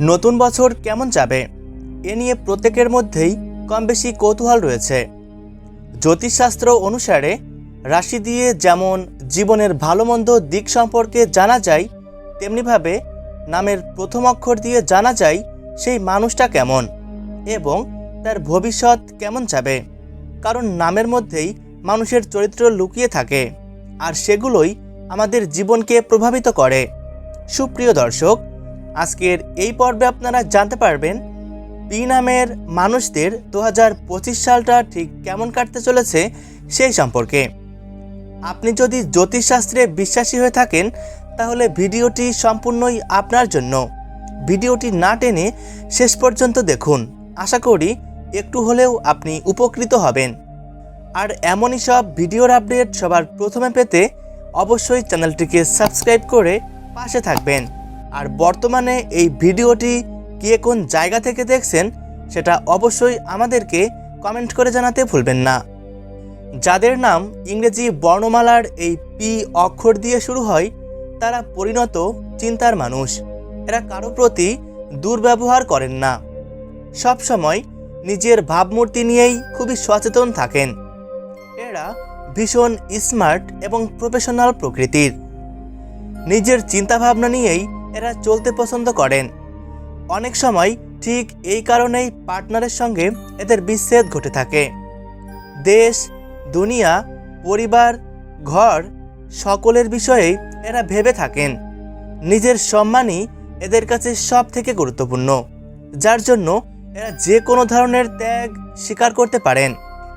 নতুন বছর কেমন যাবে? এ নিয়ে প্রত্যেকের মধ্যেই কম বেশি কৌতূহল রয়েছে। জ্যোতিষশাস্ত্র অনুসারে রাশি দিয়ে যেমন জীবনের ভালো মন্দ দিক সম্পর্কে জানা যায় তেমনিভাবে নামের প্রথম অক্ষর দিয়ে জানা যায় সেই মানুষটা কেমন এবং তার ভবিষ্যৎ কেমন যাবে। কারণ নামের মধ্যেই মানুষের চরিত্র লুকিয়ে থাকে আর সেগুলোই আমাদের জীবনকে প্রভাবিত করে। সুপ্রিয় দর্শক আজকের এই পর্বে আপনারা জানতে পারবেন, পি নামের মানুষদের দু হাজার পঁচিশ সালটা ঠিক কেমন কাটতে চলেছে সেই সম্পর্কে। আপনি যদি জ্যোতিষশাস্ত্রে বিশ্বাসী হয়ে থাকেন, তাহলে ভিডিওটি সম্পূর্ণই আপনার জন্য। ভিডিওটি না টেনে শেষ পর্যন্ত দেখুন। আশা করি একটু হলেও আপনি উপকৃত হবেন। আর এমনই সব ভিডিওর আপডেট সবার প্রথমে পেতে অবশ্যই চ্যানেলটিকে সাবস্ক্রাইব করে পাশে থাকবেন। আর বর্তমানে এই ভিডিওটি কে কোন জায়গা থেকে দেখছেন সেটা অবশ্যই আমাদেরকে কমেন্ট করে জানাতে ভুলবেন না। যাদের নাম ইংরেজি বর্ণমালার এই পি অক্ষর দিয়ে শুরু হয়, তারা পরিণত চিন্তার মানুষ। এরা কারও প্রতি দুর্ব্যবহার করেন না। সব সময় নিজের ভাবমূর্তি নিয়েই খুবই সচেতন থাকেন। এরা ভীষণ স্মার্ট এবং প্রফেশনাল প্রকৃতির। নিজের চিন্তাভাবনা নিয়েই এরা চলতে পছন্দ করেন। অনেক সময় ঠিক এই কারণেই পার্টনারের সঙ্গে এদের বিচ্ছেদ ঘটে থাকে। দেশ, দুনিয়া, পরিবার, ঘর সকলের বিষয়ে এরা ভেবে থাকেন। নিজের সম্মানই এদের কাছে সব থেকে গুরুত্বপূর্ণ, যার জন্য এরা যে কোনো ধরনের ত্যাগ স্বীকার করতে পারেন।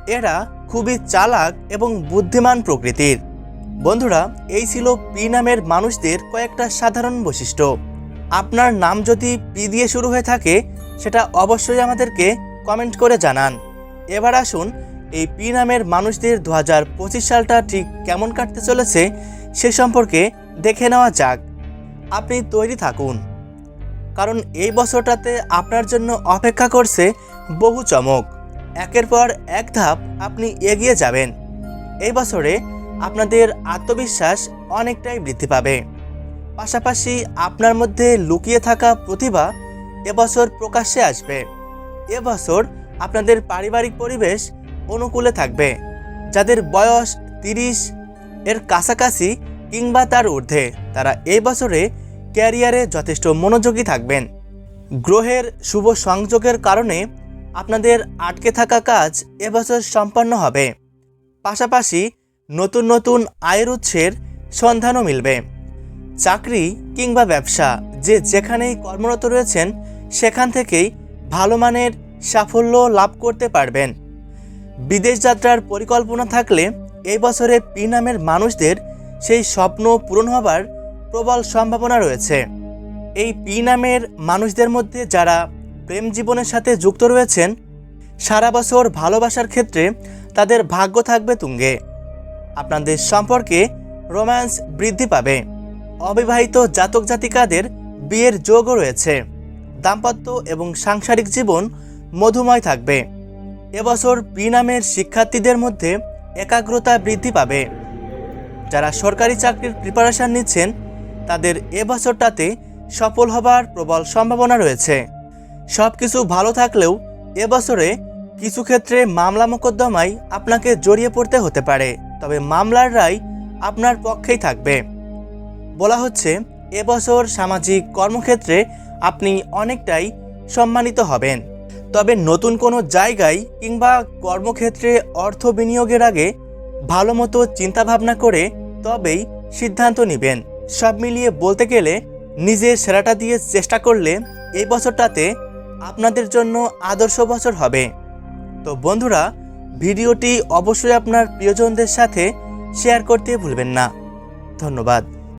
এরা খুবই চালাক এবং বুদ্ধিমান প্রকৃতির। বন্ধুরা, এই ছিল পি নামের মানুষদের কয়েকটা সাধারণ বৈশিষ্ট্য। আপনার নাম যদি পি দিয়ে শুরু হয়ে থাকে, সেটা অবশ্যই আমাদেরকে কমেন্ট করে জানান। এবার আসুন, এই পি নামের মানুষদের দু হাজার পঁচিশ সালটা ঠিক কেমন কাটতে চলেছে, সে সম্পর্কে দেখে নেওয়া যাক। আপনি তৈরি থাকুন। কারণ এই বছরটাতে আপনার জন্য অপেক্ষা করছে বহু চমক। একের পর এক ধাপ আপনি এগিয়ে যাবেন। এই বছরে আপনাদের আত্মবিশ্বাস অনেকটাই বৃদ্ধি পাবে। পাশাপাশি আপনার মধ্যে লুকিয়ে থাকা প্রতিভা এবছর প্রকাশ্যে আসবে। এবছর আপনাদের পারিবারিক পরিবেশ অনুকূলে থাকবে। যাদের বয়স তিরিশ এর কাছাকাছি কিংবা তার ঊর্ধ্বে, তারা এই বছরে ক্যারিয়ারে যথেষ্ট মনোযোগী থাকবেন। গ্রহের শুভ সংযোগের কারণে আপনাদের আটকে থাকা কাজ এবছর সম্পন্ন হবে। পাশাপাশি নতুন নতুন আয়ের উৎসের সন্ধানও মিলবে। চাকরি কিংবা ব্যবসা, যে যেখানেই কর্মরত রয়েছেন, সেখান থেকেই ভালো মানের সাফল্য লাভ করতে পারবেন। বিদেশ যাত্রার পরিকল্পনা থাকলে এই বছরে পি নামের মানুষদের সেই স্বপ্ন পূরণ হবার প্রবল সম্ভাবনা রয়েছে। এই পি নামের মানুষদের মধ্যে যারা প্রেম জীবনের সাথে যুক্ত রয়েছেন, সারা বছর ভালোবাসার ক্ষেত্রে তাদের ভাগ্য থাকবে তুঙ্গে। আপনাদের সম্পর্কে রোম্যান্স বৃদ্ধি পাবে। অবিবাহিত জাতক জাতিকাদের বিয়ের যোগও রয়েছে। দাম্পত্য এবং সাংসারিক জীবন মধুময় থাকবে। এবছর বিনামের শিক্ষার্থীদের মধ্যে একাগ্রতা বৃদ্ধি পাবে। যারা সরকারি চাকরির প্রিপারেশন নিচ্ছেন, তাদের এবছরটাতে সফল হবার প্রবল সম্ভাবনা রয়েছে। সব কিছু ভালো থাকলেও এবছরে কিছু ক্ষেত্রে মামলা মোকদ্দমায় আপনাকে জড়িয়ে পড়তে হতে পারে। তবে মামলার রায় আপনার পক্ষেই থাকবে। বলা হচ্ছে, এবছর সামাজিক কর্মক্ষেত্রে আপনি অনেকটাই সম্মানিত হবেন। তবে নতুন কোনো জায়গায় কিংবা কর্মক্ষেত্রে অর্থ বিনিয়োগের আগে ভালো মতো চিন্তাভাবনা করে তবেই সিদ্ধান্ত নেবেন। সব মিলিয়ে বলতে গেলে নিজের সেরাটা দিয়ে চেষ্টা করলে এই বছরটাতে আপনাদের জন্য আদর্শ বছর হবে। তো বন্ধুরা ভিডিওটি অবশ্যই আপনার প্রিয়জনদের সাথে শেয়ার করতে ভুলবেন না। ধন্যবাদ।